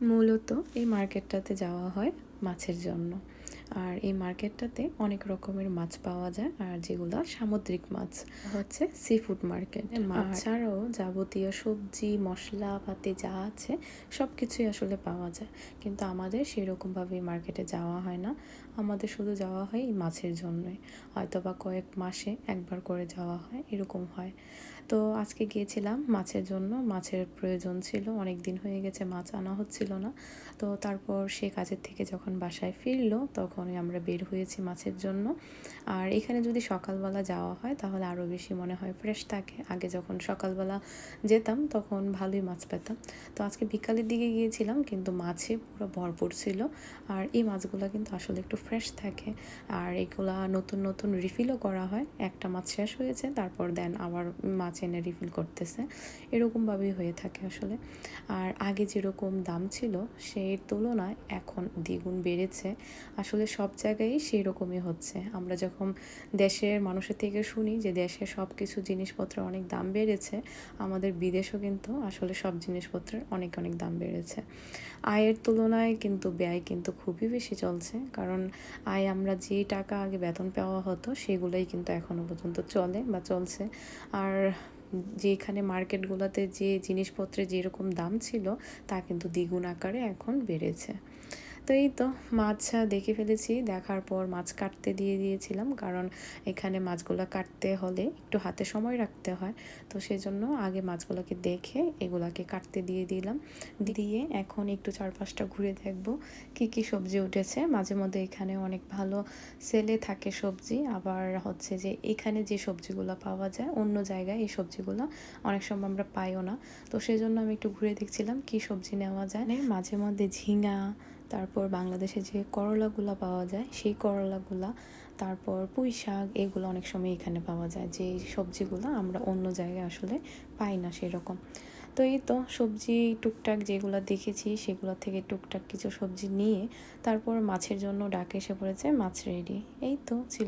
মূলত এই মার্কেটটাতে যাওয়া হয় মাছের জন্য। আর এই মার্কেটটাতে অনেক রকমের মাছ পাওয়া যায় আর যেগুলো সামুদ্রিক মাছ হচ্ছে সি ফুড মার্কেট মাছ ছাড়াও যাবতীয় সবজি মশলা পাতি যা আছে সব কিছুই আসলে পাওয়া যায়। কিন্তু আমাদের সেরকমভাবে মার্কেটে যাওয়া হয় না। আমাদের শুধু যাওয়া হয় এই মাছের জন্যই। হয়তো বা কয়েক মাসে একবার করে যাওয়া হয় এরকম হয়। তো আজকে গিয়েছিলাম মাছের জন্য মাছের প্রয়োজন ছিল অনেক দিন হয়ে গেছে মাছ আনা হচ্ছিল না। তো তারপর সে কাজের থেকে যখন বাসায় ফিরলো তখনই আমরা বের হয়েছি মাছের জন্য। আর এখানে যদি সকালবেলা যাওয়া হয়, তাহলে আরও বেশি মনে হয় ফ্রেশ থাকে। আগে যখন সকালবেলা যেতাম, তখন ভালোই মাছ পেতাম। তো আজকে বিকালের দিকে গিয়েছিলাম, কিন্তু মাছে পুরো ভরপুর ছিল। আর এই মাছগুলো কিন্তু আসলে একটু ফ্রেশ থাকে। আর এগুলা নতুন নতুন রিফিলও করা হয়। একটা মাছ শেষ হয়েছে, তারপর দেন আবার মাছ এনে রিফিল করতেছে। এরকমভাবেই হয়ে থাকে আসলে। আর আগে যেরকম দাম ছিল সেই তুলনায় এখন দ্বিগুণ বেড়েছে। আসলে সব জায়গায় সেই রকমই হচ্ছে। আমরা যখন দেশের মানুষের থেকে শুনি যে দেশে সব কিছু জিনিসপত্রের অনেক দাম বেড়েছে, আমাদের বিদেশেও কিন্তু আসলে সব জিনিসপত্রের অনেক অনেক দাম বেড়েছে। আয়ের তুলনায় কিন্তু ব্যয় কিন্তু খুবই বেশি চলছে, কারণ আয় আমরা যে টাকা আগে বেতন পাওয়া হতো, সেগুলোই কিন্তু এখনও পর্যন্ত চলে বা চলছে। আর যেখানে মার্কেটগুলোতে যে জিনিসপত্রের যেরকম দাম ছিল, তা কিন্তু দ্বিগুণ আকারে এখন বেড়েছে। তো এই তো মাছ দেখে ফেলেছি। দেখার পর মাছ কাটতে দিয়ে দিয়েছিলাম, কারণ এখানে মাছগুলো কাটতে হলে একটু হাতে সময় রাখতে হয়। তো সেজন্য আগে মাছগুলোকে দেখে এগুলাকে কাটতে দিয়ে দিলাম। দিয়ে এখন একটু চারপাশটা ঘুরে দেখব কি কি সবজি উঠেছে। মাঝে মধ্যে এখানে অনেক ভালো সেলে থাকে সবজি, আবার হচ্ছে যে এখানে যে সবজিগুলো পাওয়া যায়, অন্য জায়গায় এই সবজিগুলো অনেক সময় আমরা পাইও না। তো সেজন্য আমি একটু ঘুরে দেখছিলাম কি সবজি নেওয়া যায়। মাঝে মধ্যে ঝিঙা তারপর বাংলাদেশে যে করলাগুলো পাওয়া যায়, সেই করলাগুলা, তারপর পুঁই শাক, এগুলো অনেক সময় এখানে পাওয়া যায়। যে সবজিগুলো আমরা অন্য জায়গায় আসলে পাই না সেরকম। তো এই তো সবজি টুকটাক যেগুলো দেখেছি, সেগুলো থেকে টুকটাক কিছু সবজি নিয়ে তারপর মাছের জন্য ডাকে এসে পড়েছে, মাছ রেডি এই তো ছিল।